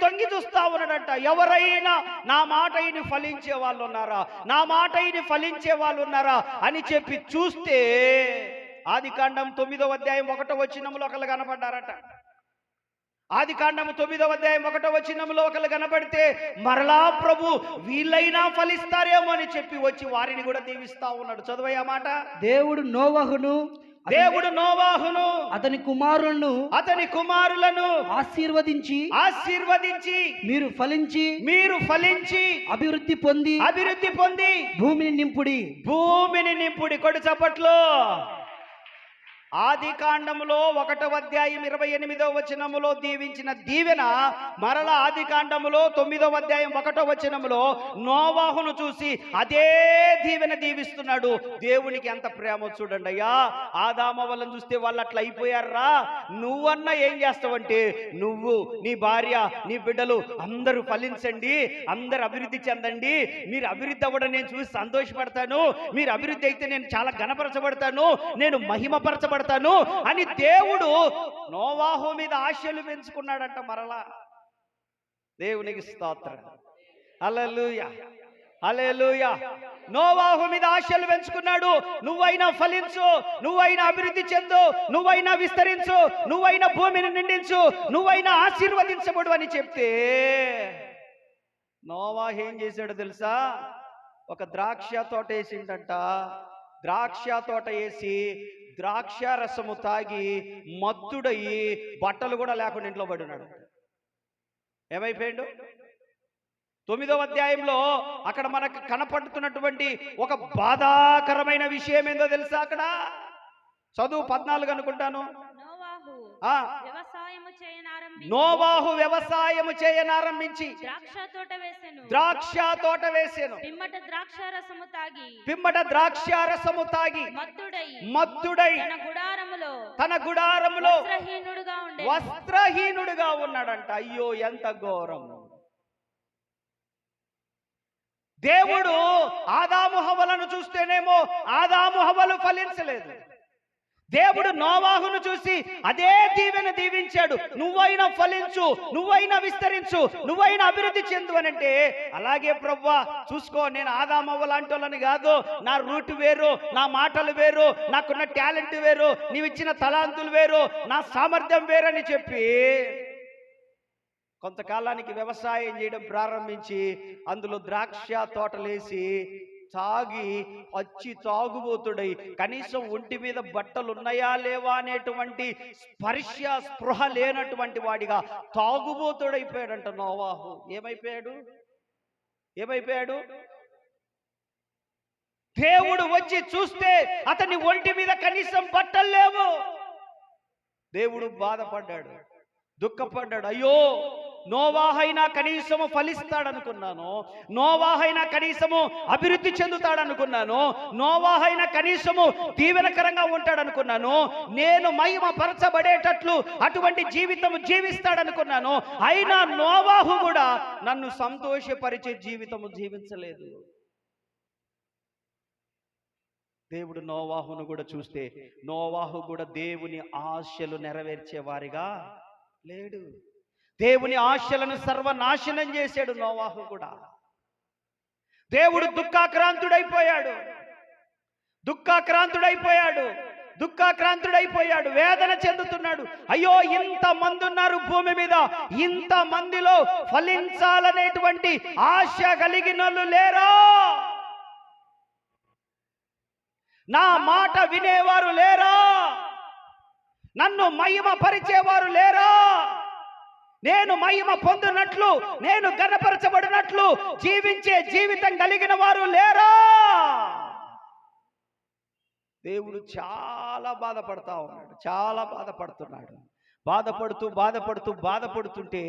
తొంగి చూస్తా ఉన్నాడంట ఎవరైనా నా మాట ఇని ఫలించే వాళ్ళు ఉన్నారా? నా మాట ఇని ఫలించే వాళ్ళు ఉన్నారా? అని చెప్పి చూస్తే ఆది కాండం తొమ్మిదో అధ్యాయం ఒకటో వచ్చినములో ఒకళ్ళు కనపడ్డారట. ఆది కాండము తొమ్మిదవ అధ్యాయం ఒకటో వచ్చినములో ఒకళ్ళు కనబడితే మరలా ప్రభు వీళ్ళైనా ఫలిస్తారేమో అని చెప్పి వచ్చి వారిని కూడా దీవిస్తా ఉన్నాడు. చదువయ్యా మాట? దేవుడు నోవహును దేవుడు నోవాహును అతని కుమారులను అతని కుమారులను ఆశీర్వదించి ఆశీర్వదించి మీరు ఫలించి మీరు ఫలించి అభివృద్ధి పొంది అభివృద్ధి పొంది భూమిని నింపుడి. భూమిని నింపుడి. కొడు చప్పట్లు ఆది కాండములో ఒకటవ అధ్యాయం ఇరవై ఎనిమిదవ వచనములో దీవించిన దీవెన మరల ఆది కాండములో తొమ్మిదవ అధ్యాయం ఒకటో వచనములో నోవాహును చూసి అదే దీవెన దీవిస్తున్నాడు. దేవునికి ఎంత ప్రేమ చూడండి అయ్యా. ఆదామ వాళ్ళని చూస్తే వాళ్ళు అట్లా అయిపోయారా? నువ్వన్నా ఏం చేస్తావంటే నువ్వు నీ భార్య నీ బిడ్డలు అందరూ ఫలించండి అందరు అభివృద్ధి చెందండి. మీరు అభివృద్ధి అవ్వడం నేను చూసి సంతోషపడతాను. మీరు అభివృద్ధి అయితే నేను చాలా గణపరచబడతాను నేను మహిమపరచబడతాను. అని దేవుడు నోవాహు మీద ఆశలు పెంచుకున్నాడంట మరలా. దేవునికి స్తోత్రం. అలలుయ అలెలుయ నోవాహు మీద ఆశలు పెంచుకున్నాడు. నువ్వైనా ఫలించు నువ్వైనా అభివృద్ధి చెందు నువ్వైనా విస్తరించు నువ్వైనా భూమిని నిండించు నువ్వైనా ఆశీర్వదించబడు అని చెప్తే నోవాహు ఏం చేశాడు తెలుసా? ఒక ద్రాక్ష తోట వేసిండంట. ద్రాక్ష తోట వేసి ద్రాక్ష రసము తాగి మత్తుడయి బట్టలు కూడా లేకుండా ఇంట్లో పడినాడు. ఏమైపోయాడు? తొమ్మిదవ అధ్యాయంలో అక్కడ మనకు కనపడుతున్నటువంటి ఒక బాధాకరమైన విషయం ఏందో తెలుసా అక్కడ? చదువు పద్నాలుగు అనుకుంటాను. నోవాహు వ్యవసాయము చేయనారంభించి ద్రాక్ష తోట వేసెను. ద్రాక్ష తోట వేసాను. పిమ్మట ద్రాక్ష రసము తాగి. పిమ్మట ద్రాక్ష రసము తాగి. మత్తుడై. మత్తుడై. తన గుడారములో. తన గుడారములో వస్త్రహీనుడుగా ఉండే వస్త్రహీనుడుగా ఉన్నాడంట. అయ్యో ఎంత ఘోరం దేవుడు ఆదాము హవలను చూస్తేనేమో ఆదాము హవలు ఫలించలేదు. దేవుడు నోవాహును చూసి అదే దీవెన దీవించాడు. నువ్వైనా ఫలించు నువ్వైనా విస్తరించు నువ్వైనా అభివృద్ధి చెందు అని అంటే అలాగే ప్రవ్వా చూసుకో నేను ఆదామవ్వ లాంటి వాళ్ళని కాదు. నా రూట్ వేరు నా మాటలు వేరు నాకున్న టాలెంట్ వేరు నీవిచ్చిన తలాంతులు వేరు నా సామర్థ్యం వేరని చెప్పి కొంతకాలానికి వ్యవసాయం చేయడం ప్రారంభించి అందులో ద్రాక్ష తోటలేసి తాగి పచ్చి తాగుబోతుడై కనీసం ఒంటి మీద బట్టలు ఉన్నాయా లేవా అనేటువంటి స్పర్శ స్పృహ లేనటువంటి వాడిగా తాగుబోతుడైపోయాడంట నోవాహు. ఏమైపోయాడు? ఏమైపోయాడు? దేవుడు వచ్చి చూస్తే అతని ఒంటి మీద కనీసం బట్టలు లేవు. దేవుడు బాధపడ్డాడు దుఃఖపడ్డాడు. అయ్యో! నోవాహైనా కనీసము ఫలిస్తాడనుకున్నాను. నోవాహైనా కనీసము అభివృద్ధి చెందుతాడనుకున్నాను. నోవాహైనా కనీసము దీవెనకరంగా ఉంటాడనుకున్నాను. నేను మహిమ పరచబడేటట్లు అటువంటి జీవితం జీవిస్తాడనుకున్నాను. అయినా నోవాహు కూడా నన్ను సంతోషపరిచే జీవితము జీవించలేదు. దేవుడు నోవాహును కూడా చూస్తే నోవాహు కూడా దేవుని ఆశలు నెరవేర్చే వారిగా లేడు. దేవుని ఆశలను సర్వనాశనం చేశాడు నోవాహు కూడా. దేవుడు దుఃఖాక్రాంతుడైపోయాడు. దుఃఖాక్రాంతుడైపోయాడు. దుఃఖాక్రాంతుడైపోయాడు. వేదన చెందుతున్నాడు. అయ్యో ఇంత మంది ఉన్నారు భూమి మీద. ఇంత మందిలో ఫలించాలనేటువంటి ఆశ కలిగిన లేరా? నా మాట వినేవారు లేరా? నన్ను మహిమ పరిచేవారు లేరా? నేను మహిమ పొందినట్లు నేను గణపరచబడినట్లు జీవించే జీవితం కలిగిన వారు లేరా? దేవుడు చాలా బాధపడతా ఉన్నాడు చాలా బాధపడుతున్నాడు. బాధపడుతూ బాధపడుతూ బాధపడుతుంటే